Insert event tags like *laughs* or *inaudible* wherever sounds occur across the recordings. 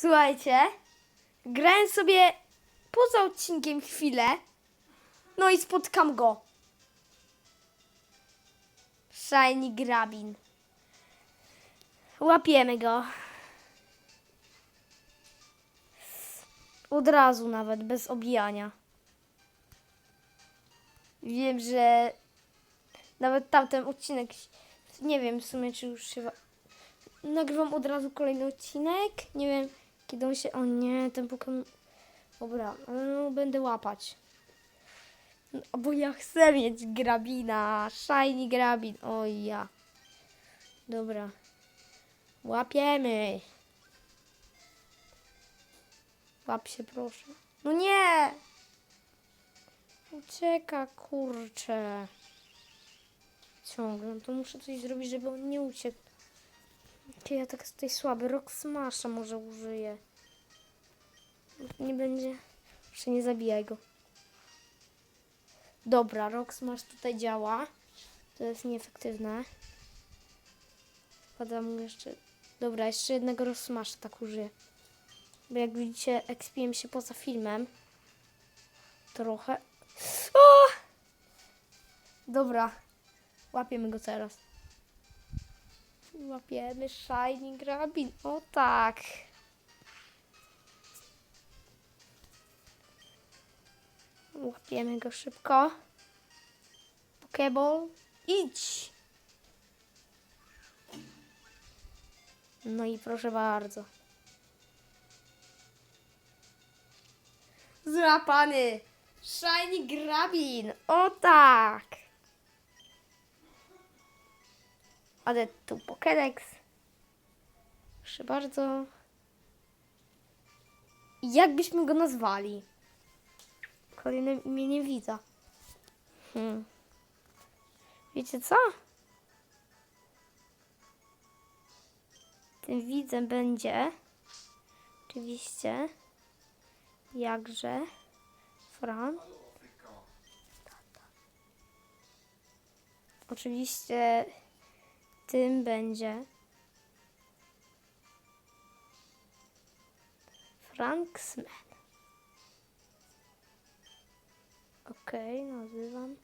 Słuchajcie, grałem sobie poza odcinkiem chwilę, no i spotkam go. Shiny Grabin. Łapiemy go. Od razu nawet, bez obijania. Wiem, że nawet tamten odcinek, nie wiem w sumie, czy już się... wa- Nagrywam od razu kolejny odcinek. Nie wiem, kiedy on się... O nie, ten Pokémon... Dobra, no, będę łapać. No, bo ja chcę mieć grabina. Shiny grabin. O ja. Dobra. Łapiemy. Łap się, proszę. No nie! Ucieka, kurczę. Ciągle. No to muszę coś zrobić, żeby on nie uciekł. Ja tak tutaj słaby. Rock Smasha może użyję. Nie będzie... Proszę, nie zabijaj go. Dobra, Rock Smash tutaj działa. To jest nieefektywne. Wkładam mu jeszcze... Dobra, jeszcze jednego Rock Smasha tak użyję. Bo jak widzicie, expiłem się poza filmem. Trochę. O! Dobra. Łapiemy go teraz. Łapiemy Shiny Grabin. O tak. Łapiemy go szybko. Pokeball. Idź. No i proszę bardzo. Złapany. Shiny Grabin. O tak. Ale tu Pokédex. Proszę bardzo. Jak byśmy go nazwali? Kolejne imię nie widza. Hmm. Wiecie co? Tym widzem będzie oczywiście jakże Fran. Oczywiście tym będzie Franksman. Okej, nazywam.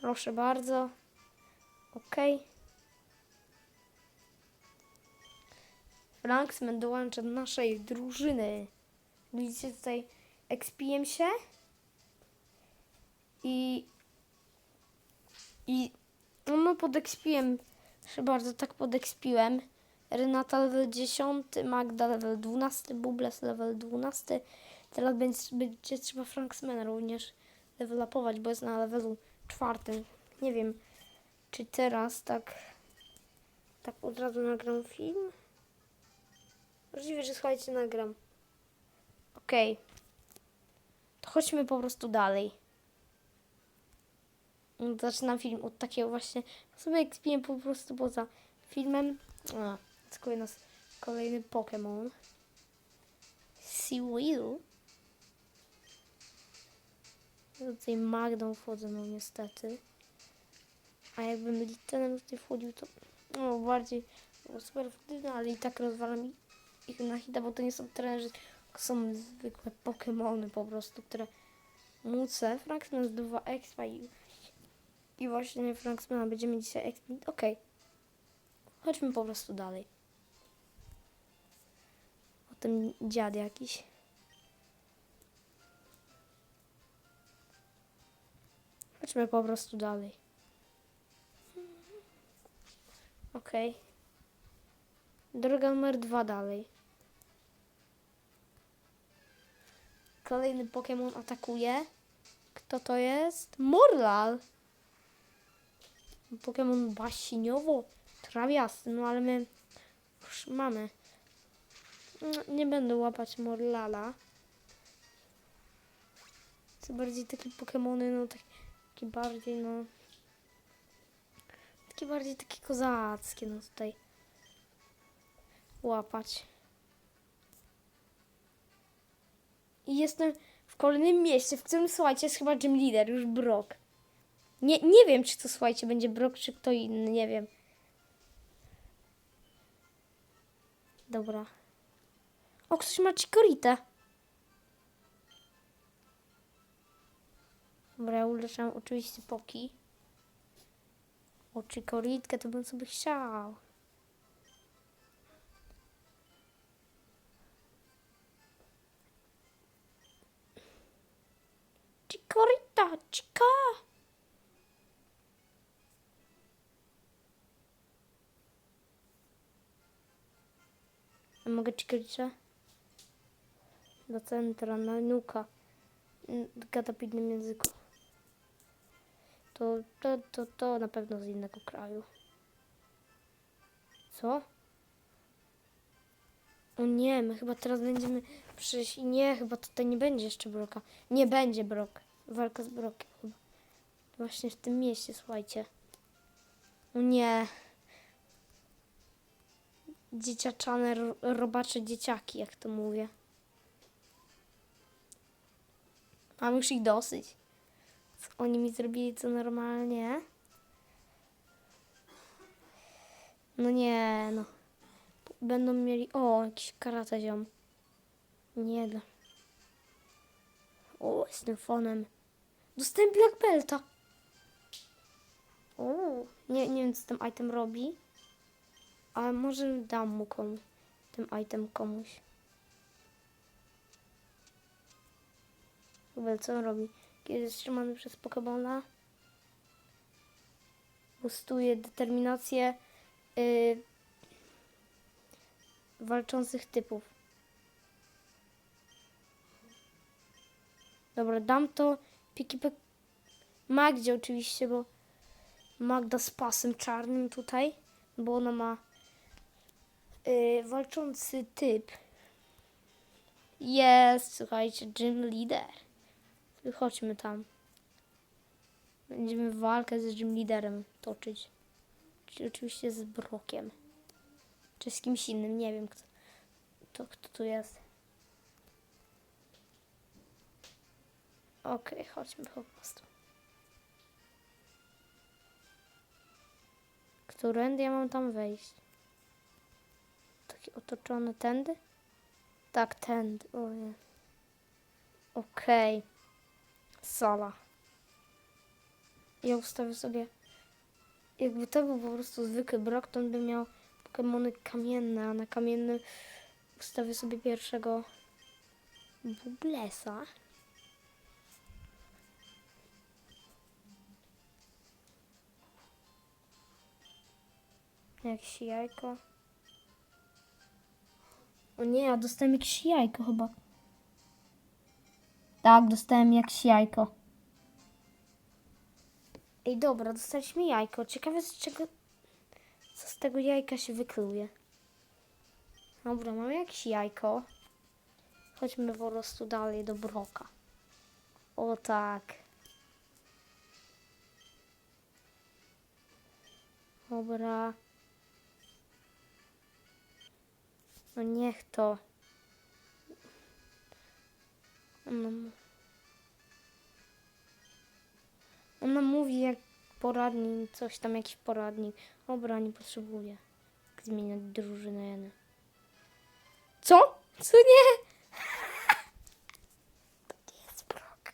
Proszę bardzo. Okej. Franksman dołącza do naszej drużyny. Widzicie tutaj, expiłem się i i no, no podekspiłem, proszę bardzo, tak podekspiłem. Renata level 10, Magda level 12, Bubles level 12. Teraz będzie, będzie trzeba Franksmana również level upować, bo jest na levelu czwartym. Nie wiem, czy teraz tak tak od razu nagram film. Możliwe, że słuchajcie, nagram. Okej. To chodźmy po prostu dalej. Zaczynam film od takiego właśnie. Sobie ekspiłem po prostu poza filmem. A, skuje nas kolejny Pokémon. Seaweed. Ja Tutaj Magdą wchodzę, no niestety. A jakbym Litenem tutaj wchodził, to no, bardziej było super efektywne, ale i tak rozwalam ich na hita, bo to nie są trenerzy, to są zwykłe Pokémony po prostu, które mucę. Franksman zdobywa expa i, i właśnie Franksmana będziemy dzisiaj expić. Okej. Chodźmy po prostu dalej. Ten dziad jakiś. Chodźmy po prostu dalej. Okej. Droga numer dwa dalej. Kolejny Pokémon atakuje. Kto to jest? Morlal. Pokémon basiniowo trawiasty, no ale my już mamy. No, Nie będę łapać Morlala. Co bardziej takie Pokémony, no tak- takie bardziej, no. Takie bardziej takie kozackie, no tutaj łapać. I jestem w kolejnym mieście, w którym słuchajcie, jest chyba gym leader, już Brock. Nie, nie wiem, czy to słuchajcie, będzie Brok, czy kto inny, nie wiem. Dobra. O, ktoś ma Chikorita. Dobra, uleczam oczywiście Poki. O, Chikoritkę to bym sobie chciał. Chikorita, Chika! Mogę Chikorita? Do centra, na nuka. N- Gada w innym języku. To, to, to, to na pewno z innego kraju. Co? O nie, my chyba teraz będziemy przyjść. Nie, chyba tutaj nie będzie jeszcze Broka. Nie będzie Brok. Walka z Brokiem. Właśnie w tym mieście, słuchajcie. O nie. Dzieciaczane, ro- robacze dzieciaki, jak to mówię. Mam już ich dosyć. Co oni mi zrobili co normalnie? No nie, no. Będą mieli... O, jakiś karate ziom. Nie da. O, z tym fonem. Dostałem Black Belta. O, nie, nie wiem, co ten item robi. Ale może dam mu komuś. Ten item komuś. Chyba co on robi? Kiedy jest trzymany przez Pokebona, boostuje determinację yy, walczących typów. Dobra, dam to Pikipek Magdzie oczywiście, bo Magda z pasem czarnym tutaj, bo ona ma yy, walczący typ. Jest, słuchajcie, gym leader. Chodźmy tam. Będziemy walkę z gym liderem toczyć. Czyli oczywiście z Brokiem. Czy z kimś innym, nie wiem kto to, kto tu jest. Okej, chodźmy po prostu. Którędy ja mam tam wejść? Takie otoczone tędy? Tak, tędy. O nie. Sala. Ja ustawię sobie... Jakby to był po prostu zwykły brok, to on by miał Pokemony kamienne, a na kamiennym ustawię sobie pierwszego Bublesa. Jakieś jajko. O nie, ja dostałem jakieś jajko chyba. Tak, dostałem jakieś jajko. Ej, dobra, dostaliśmy jajko. Ciekawe z czego... Co z tego jajka się wykluje. Dobra, mamy jakieś jajko. Chodźmy po prostu dalej do broka. O tak. Dobra. No niech to. Ona, ona mówi jak poradnik, coś tam, jakiś poradnik. Dobra, nie potrzebuję zmieniać drużyny. Co? Co nie? *laughs* To nie jest brok.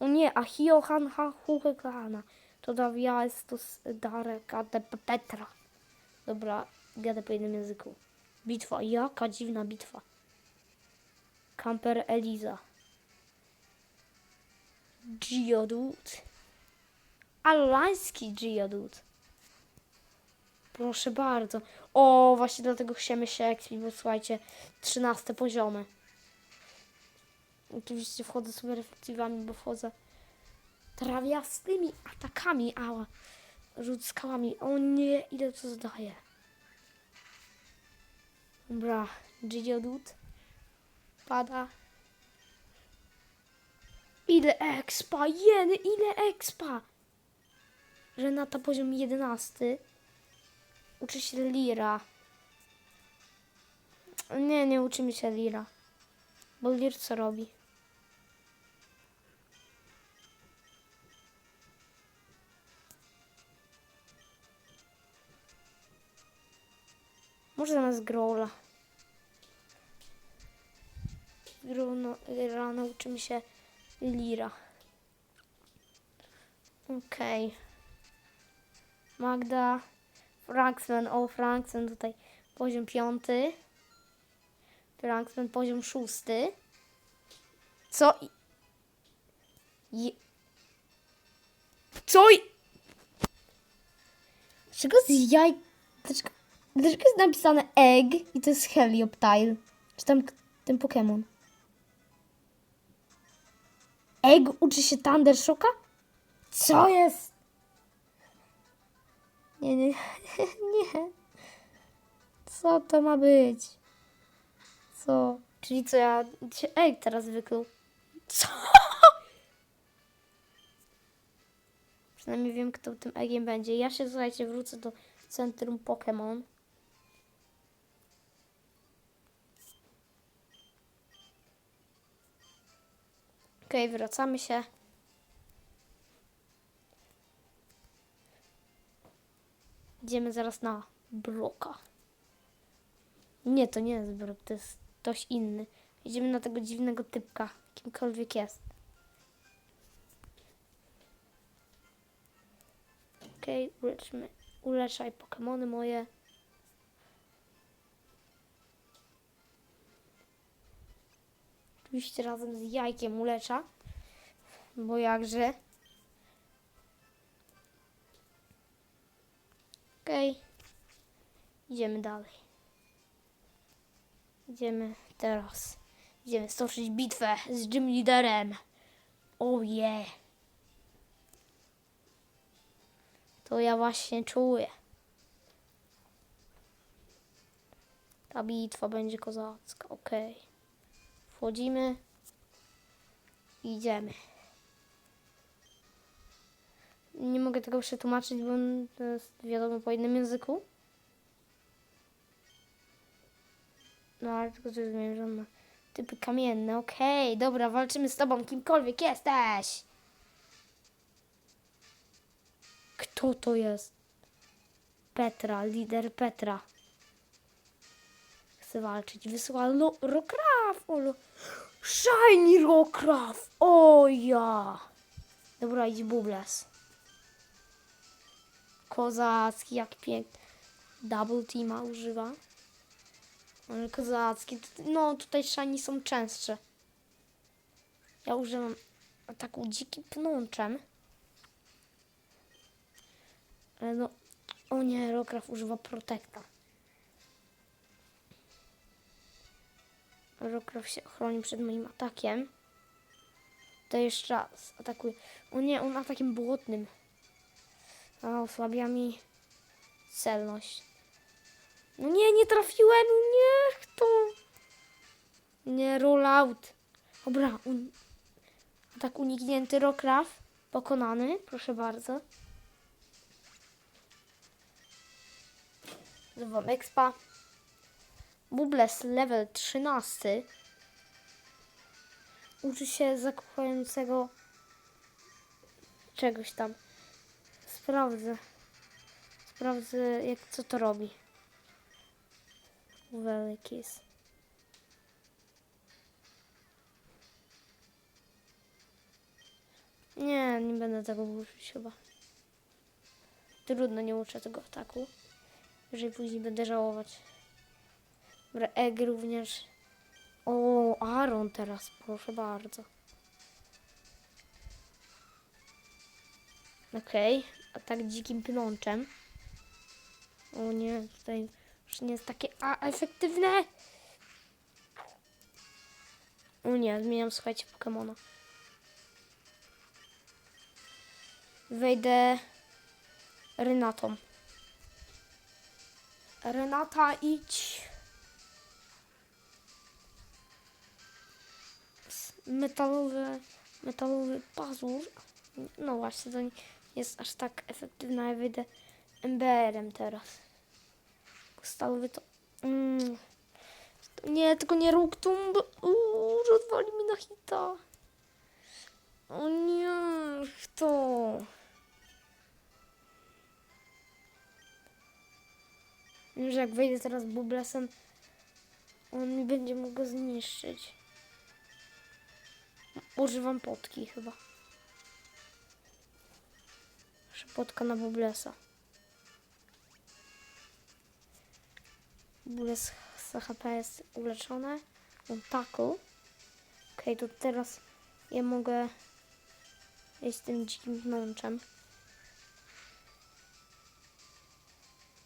O nie, a Hiohan ha Huhekana. To Dawia jest to de Petra. Dobra, gadę po jednym języku. Bitwa, jaka dziwna bitwa. Kamper Eliza. Geodude. Alański Geodude. Proszę bardzo. O, właśnie dlatego chcemy się expi, bo słuchajcie, 13 poziomy. Oczywiście wchodzę sobie reflektywami, bo wchodzę trawiastymi atakami, ała. Rzut skałami. O nie, ile to zdaje. Dobra, Geodude spada. Ile expa? Jeny, ile expa? Renata poziom 11. Uczy się lira. Nie, nie uczy mi się lira. Bo lir co robi? Może zamiast growla. Growla nauczymy się Lira. Okej. Magda. Franksman. O, Franksman tutaj poziom piąty. Franksman poziom szósty. Co? Je... Co? Dlaczego z jaj... Dlaczego, dlaczego jest napisane egg i to jest Helioptile? Czy tam ten Pokémon? Egg uczy się Thundershocka? Co jest? Nie, nie, *laughs* nie. Co to ma być? Co? Czyli co ja się egg teraz wykluł? Co? *laughs* Przynajmniej wiem, kto tym eggiem będzie. Ja się, słuchajcie, wrócę do centrum Pokémon. Okej, wracamy się. Idziemy zaraz na Broka. Nie, to nie jest Brok, to jest ktoś inny. Idziemy na tego dziwnego typka, kimkolwiek jest. Okej, uleczmy, uleczaj Pokemony moje. Oczywiście razem z jajkiem ulecza. Bo jakże. Okej. Idziemy dalej. Idziemy teraz. Idziemy stoczyć bitwę z Gym Leaderem. Oh yeah. To ja właśnie czuję. Ta bitwa będzie kozacka, okej. Wchodzimy. Idziemy. Nie mogę tego przetłumaczyć, bo to jest wiadomo po innym języku. No ale tylko zrozumiałem, że on ma typy kamienne. Okej, dobra, walczymy z tobą, kimkolwiek jesteś. Kto to jest? Petra, lider Petra. Chce walczyć. Wysyła lo- Rokraf. O, lo- Shiny Rokraf. O ja. Dobra, idź Bubles. Kozacki, jak pięknie. Double teama używa. Ale kozacki. No, tutaj shiny są częstsze. Ja używam ataku dzikim pnączem. Ale no, o nie, Rokraf używa protekta. Rokraf się chroni przed moim atakiem. To jeszcze raz atakuje. O nie, on atakiem błotnym. A osłabia mi celność. No nie, nie trafiłem, niech to. Nie, roll out. Dobra, un... atak uniknięty, Rokraf. Pokonany, proszę bardzo. Zdobywam expa. Bubles level 13. Uczy się zakupującego czegoś tam. Sprawdzę. Sprawdzę jak co to robi. Wielkis. Nie, nie będę tego uczyć chyba. Trudno nie uczę tego ataku. Jeżeli później będę żałować. Dobra, Egg również. O, Aaron teraz, proszę bardzo. Okej, a tak dzikim pnączem. O nie, tutaj już nie jest takie a, efektywne. O nie, zmieniam, słuchajcie, Pokemona. Wejdę Renatą. Renata, idź. Metalowy, metalowy pazur. No właśnie, to nie jest aż tak efektywna. Ja wyjdę MBR-em teraz. Stalowy to... Mm. Nie, tylko nie róg tumb. Uuu, rozwali mi na hita. O nie, to. Wiem, że jak wejdę teraz bublesem, on mi będzie mógł go zniszczyć. Używam potki chyba. Potka na bublesa. Bubles z HP jest uleczone. On tackle. Okej, to teraz ja mogę iść tym dzikim męczem.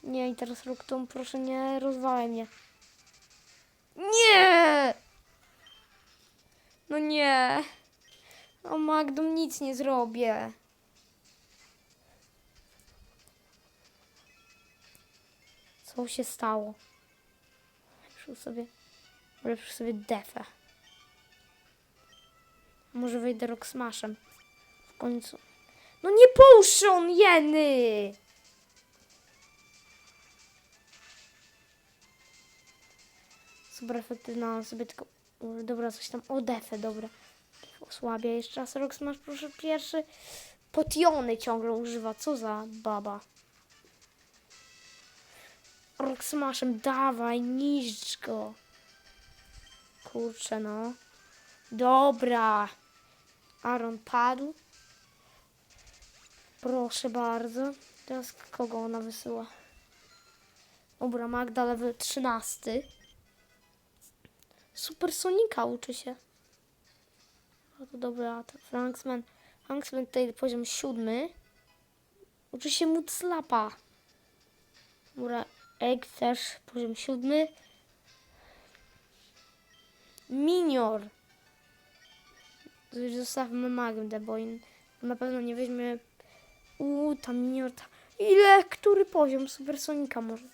Nie, i teraz Rokton, proszę nie rozwalaj mnie. Nie! Nie. O Magdum nic nie zrobię. Co się stało? Lepszy sobie, lepszy sobie defę. Może wejdę Rock Smashem. W końcu. No nie potion, jeny! Super efektywna, sobie tylko... Dobra, coś tam... O, defę, dobra. Osłabia jeszcze raz Rock Smash, proszę, pierwszy. Potiony ciągle używa, co za baba. Rock Smashem, dawaj, niszcz go. Kurczę, no. Dobra. Aaron padł. Proszę bardzo. Teraz kogo ona wysyła? Dobra, Magda level 13. Super Sonika uczy się. O, to dobra, to Franksman. Franksman tutaj poziom siódmy. Uczy się Mutslapa. Dobra, Egg też poziom siódmy. Minior. Zostawmy Magdę, bo in- na pewno nie weźmie... Uuu, ta Minior... Ta... Ile? Który poziom? Supersonika może?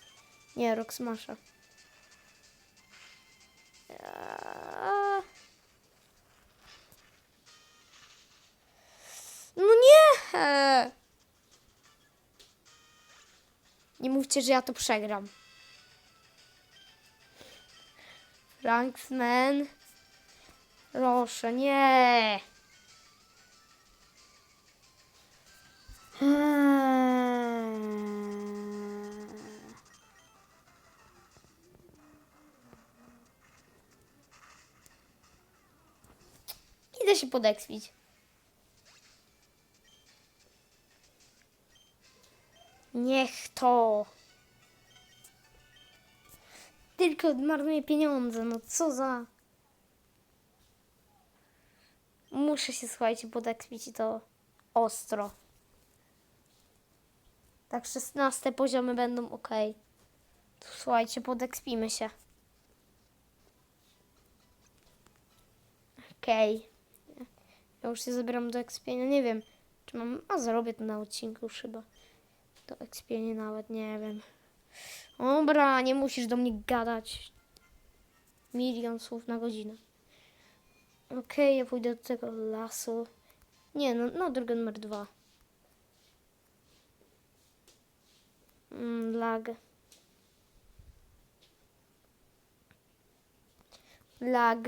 Nie, Rock Smasha. No nie! Nie mówcie, że ja to przegram. Franksman. Proszę, nie. Hmm. Się podekspić. Niech to. Tylko marnuję pieniądze, no co za... Muszę się, słuchajcie, podekspić i to ostro. Tak, 16 poziomy będą ok. To, słuchajcie, podekspimy się. Okej. Ja już się zabieram do ekspienia. Nie wiem, czy mam... A, zarobię to na odcinku już chyba. To ekspienie nawet, nie wiem. Dobra, nie musisz do mnie gadać. Milion słów na godzinę. Okej, ja pójdę do tego lasu. Nie, no, no drogę numer dwa. Mm, lag. Lag.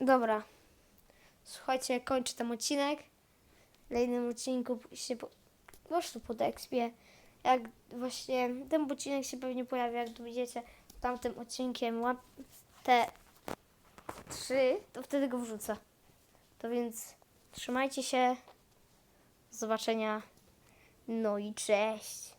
Dobra. Słuchajcie, kończę ten odcinek. W kolejnym odcinku się po, po prostu pod expie. Jak właśnie ten odcinek się pewnie pojawi, jak widzicie, tamtym odcinkiem łap te trzy, to wtedy go wrzucę. To więc trzymajcie się. Do zobaczenia. No i cześć.